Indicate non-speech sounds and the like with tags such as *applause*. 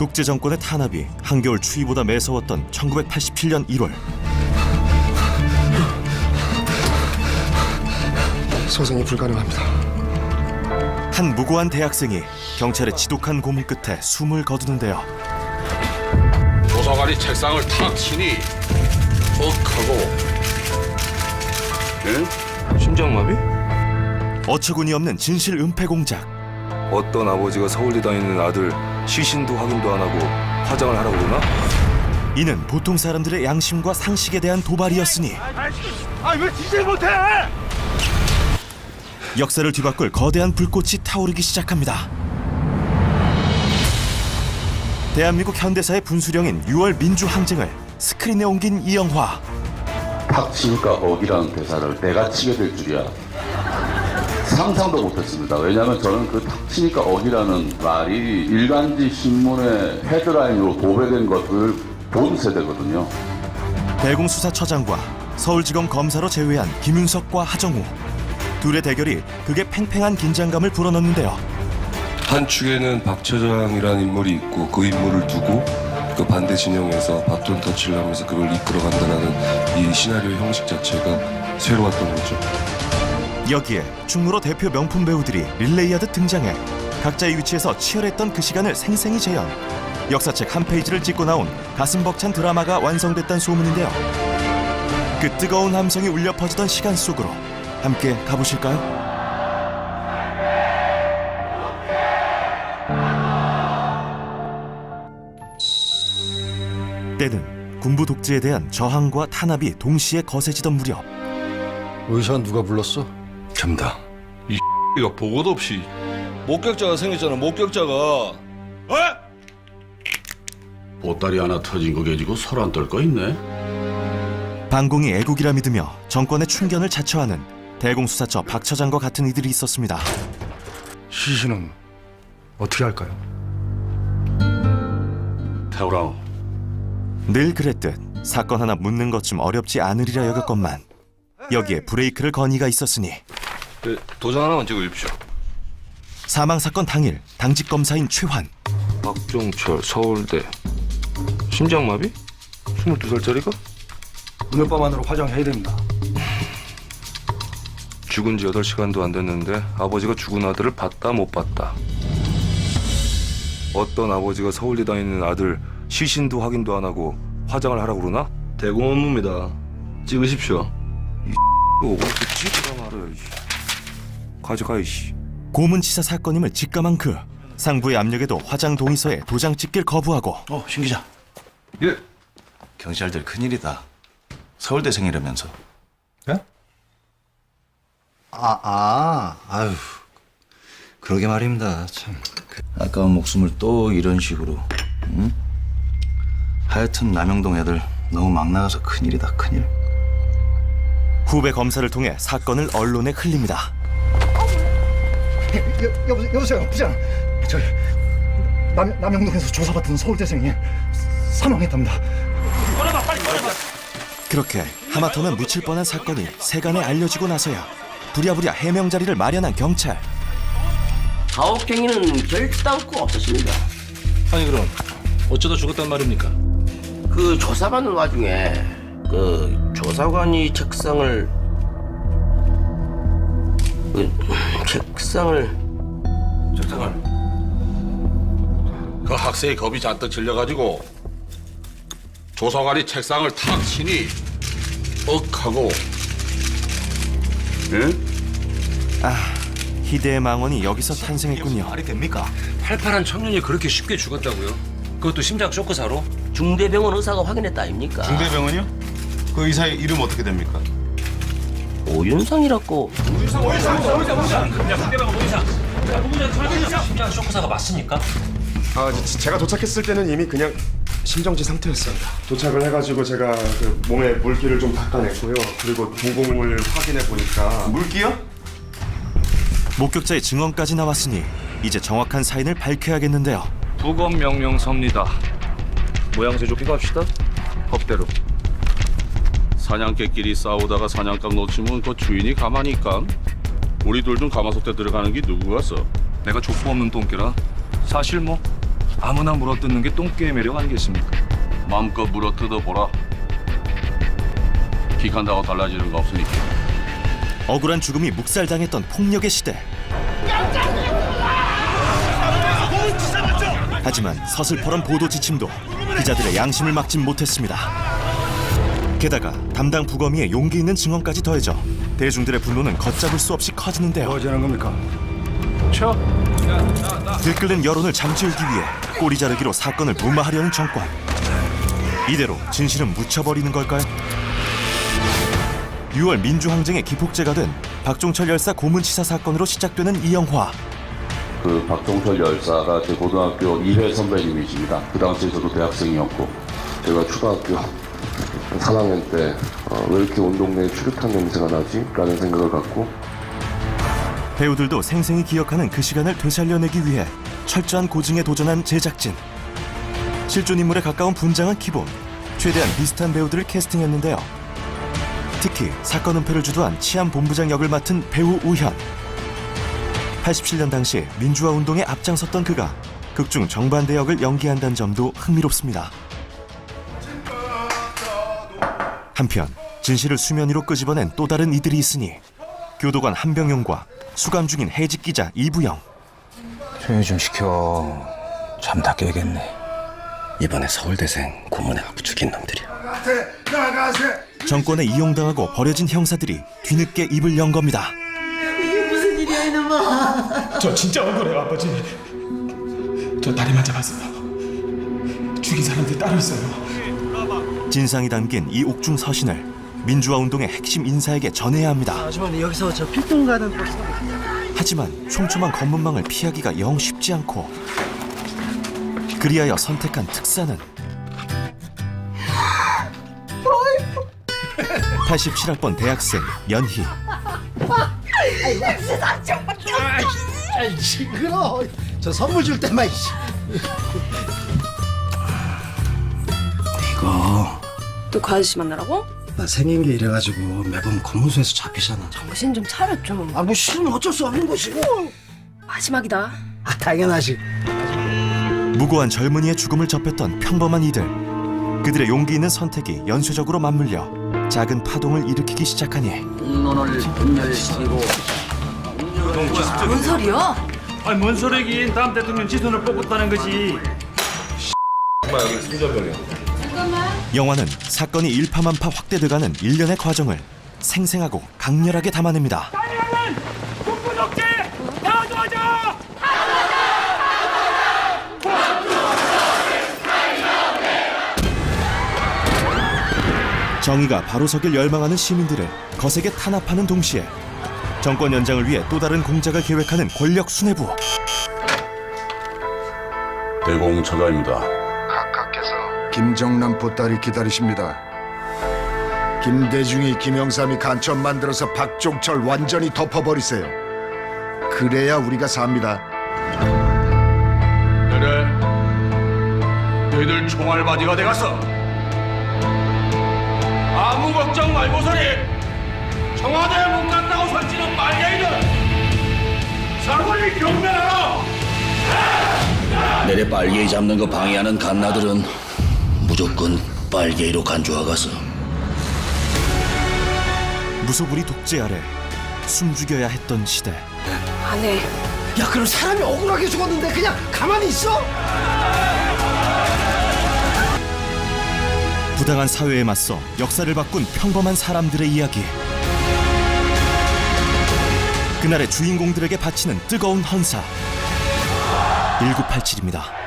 독재 정권의 탄압이 한겨울 추위보다 매서웠던 1987년 1월 소생이 불가능합니다. 한 무고한 대학생이 경찰의 지독한 고문 끝에 숨을 거두는데요. 도서관이 책상을 탁 치니 억 하고 심장마비? 어처구니 없는 진실 은폐 공작. 어떤 아버지가 서울대 다니는 아들 시신도 확인도 안 하고 화장을 하라고 그러나? 이는 보통 사람들의 양심과 상식에 대한 도발이었으니 아왜 진실 못해? 역사를 뒤바꿀 거대한 불꽃이 타오르기 시작합니다. 대한민국 현대사의 분수령인 6월 민주 항쟁을 스크린에 옮긴 이 영화. 탁 치니까 어기라는 대사를 내가 치게 될 줄이야. 상상도 못했습니다. 왜냐하면 저는 그 탁치니까 어기라는 말이 일간지 신문의 헤드라인으로 도배된 것을 본 세대거든요. 대공수사처장과 서울지검 검사로 제외한 김윤석과 하정우. 둘의 대결이 극의 팽팽한 긴장감을 불어넣는데요. 한 축에는 박 처장이라는 인물이 있고 그 인물을 두고 그 반대 진영에서 바톤 터치를 하면서 그걸 이끌어간다는 이 시나리오 형식 자체가 새로웠던 거죠. 여기에 충무로 대표 명품 배우들이 릴레이하듯 등장해 각자의 위치에서 치열했던 그 시간을 생생히 재현. 역사책 한 페이지를 찍고 나온 가슴 벅찬 드라마가 완성됐다는 소문인데요. 그 뜨거운 함성이 울려 퍼지던 시간 속으로 함께 가보실까요? 때는 군부 독재에 대한 저항과 탄압이 동시에 거세지던 무렵 의사 누가 불렀어? 접니다. 이거 보고도 없이 목격자가 생겼잖아. 목격자가. 보따리 하나 터진 거 가지고 소란 떨 거 있네. 반공이 애국이라 믿으며 정권의 충견을 자처하는 대공수사처 박 처장과 같은 이들이 있었습니다. 시신은 어떻게 할까요? 태우라 늘 그랬듯 사건 하나 묻는 것좀 어렵지 않으리라 여겼건만 여기에 브레이크를 건 이가 있었으니 네, 도장 하나만 찍어주십시오. 사망 사건 당일 당직 검사인 최환 박종철 서울대 심장마비? 22살짜리가? 오늘 밤 안으로 화장해야 됩니다. *laughs* 죽은 지 8시간도 안 됐는데 아버지가 죽은 아들을 봤다 못 봤다. 어떤 아버지가 서울대 다니는 아들 시신도 확인도 안 하고 화장을 하라고 그러나? 대공 업무입니다. 찍으십시오. 이 이거 어떻게 찍으라. 이. 가져가 이씨. 고문치사 사건임을 직감한 그 상부의 압력에도 화장 동의서에 도장 찍길 거부하고 어, 신 기자. 예. 경찰들 큰일이다. 서울대생이라면서. 예? 아, 아, 아유. 그러게 말입니다. 참. 그 아까운 목숨을 또 이런 식으로. 응? 하여튼 남영동 애들 너무 막 나가서 큰일이다, 큰일. 후배 검사를 통해 사건을 언론에 흘립니다. 여, 여보, 여보세요 부장 저 남, 남영동에서 조사받던 서울대생이 사망했답니다 그렇게 하마터면 묻힐 뻔한 사건이 세간에 알려지고 나서야 부랴부랴 해명 자리를 마련한 경찰. 가혹행위는 결단코 없었습니다. 아니 그럼 어쩌다 죽었단 말입니까? 그 조사받는 와중에 그 조사관이 책상을 그 책상을 책상을 그 학생이 겁이 잔뜩 질려가지고 조사관이 책상을 탁 치니 억 하고 응? 희대의 망언이 여기서 탄생했군요. 말이 됩니까? 팔팔한 청년이 그렇게 쉽게 죽었다고요? 그것도 심장 쇼크사로? 중대병원 의사가 확인했다 아닙니까? 중대병원이요? 그 의사의 이름 어떻게 됩니까? 오윤상이라고 심장 쇼크사가 맞습니까? 아, 제- 제가 도착했을 때는 이미 그냥 심정지 상태였습니다. 도착을 해가지고 제가 그 몸에 물기를 좀 닦아냈고요. 그리고 동공을 확인해 보니까 물기요? 목격자의 증언까지 나왔으니 이제 정확한 사인을 밝혀야겠는데요. 부검 명령 섭니다. 모양새 좋게 갑시다. 법대로. 사냥개끼리 싸우다가 사냥감 놓치면 그 주인이 가만히 있감? 우리 둘 중 가마솥에 들어가는 게 누구겠어? 내가 족보 없는 똥개라. 사실 뭐 아무나 물어뜯는 게 똥개의 매력 아니겠습니까? 마음껏 물어 뜯어 보라. 기간다고 달라지는 거 없으니까. 억울한 죽음이 묵살당했던 폭력의 시대. 하지만 서슬퍼런 보도 지침도 기자들의 양심을 막진 못했습니다. 게다가 담당 부검의의 용기 있는 증언까지 더해져 대중들의 분노는 걷잡을 수 없이 커지는데요. 뭐 하자는 겁니까? 들끓는 여론을 잠재우기 위해 꼬리 자르기로 사건을 무마하려는 정권. 이대로 진실은 묻혀버리는 걸까요? 6월 민주항쟁의 기폭제가 된 박종철 열사 고문치사 사건으로 시작되는 이 영화. 그 박종철 열사가 제 고등학교 2회 선배님이십니다. 그 당시에 저도 대학생이었고 제가 초등학교 3학년 때 어, 왜 이렇게 운동장에 추류탄 냄새가 나지? 라는 생각을 갖고 배우들도 생생히 기억하는 그 시간을 되살려내기 위해 철저한 고증에 도전한 제작진. 실존 인물에 가까운 분장은 기본. 최대한 비슷한 배우들을 캐스팅했는데요. 특히 사건 은폐를 주도한 치안 본부장 역을 맡은 배우 우현. 87년 당시 민주화 운동에 앞장섰던 그가 극중 정반대 역을 연기한다는 점도 흥미롭습니다. 한편 진실을 수면 위로 끄집어낸 또 다른 이들이 있으니 교도관 한병용과 수감 중인 해직 기자 이부영. 조용히 좀 시켜. 잠다 깨겠네. 이번에 서울대생 고문해갖고 죽인 놈들이야. 정권에 이용당하고 버려진 형사들이 뒤늦게 입을 연 겁니다. 저 진짜 억울해요 아버지 저 다리만 잡았어요 죽인 사람들 따로 있어요 진상이 담긴 이 옥중 서신을 민주화 운동의 핵심 인사에게 전해야 합니다. 아주머니 여기서 저 필동 가는 버스 하지만 촘촘한 검문망을 피하기가 영 쉽지 않고 그리하여 선택한 특사는 87학번 대학생 연희 아이 시끄러. 저 선물 줄 때만 이씨. 이거 또 그 아저씨 만나라고? 나 생긴 게 이래가지고 매번 검문소에서 잡히잖아. 정신 좀 차려 좀. 아 뭐 싫으면 어쩔 수 없는 것이고. 마지막이다. 아 당연하지. 무고한 젊은이의 죽음을 접했던 평범한 이들 그들의 용기 있는 선택이 연쇄적으로 맞물려 작은 파동을 일으키기 시작하니 공론을 분열시키고 뭔 소리야? 아니 뭔 소리긴 다음 대통령 지선을 뽑았다는 거지. 영화는 사건이 일파만파 확대돼가는 일련의 과정을 생생하고 강렬하게 담아냅니다. 정의가 바로 서길 열망하는 시민들을 거세게 탄압하는 동시에 정권 연장을 위해 또 다른 공작을 계획하는 권력 수뇌부. 대공처장입니다. 김정남 보따리 기다리십니다. 김대중이 김영삼이 간첩 만들어서 박종철 완전히 덮어버리세요. 그래야 우리가 삽니다. 그래. 너희들 총알바지가 돼갔어. 아무 걱정 말고 소리. 청와대 못 간다고 설치는 말개이들. 사고를 경멸하라. 내래 빨개이 잡는 거 방해하는 갓나들은 무조건 빨개이로 간주하가서. 무소불위 독재 아래 숨죽여야 했던 시대. 안 해. 야 그럼 사람이 억울하게 죽었는데 그냥 가만히 있어? 부당한 사회에 맞서 역사를 바꾼 평범한 사람들의 이야기. 그날의 주인공들에게 바치는 뜨거운 헌사. 1987입니다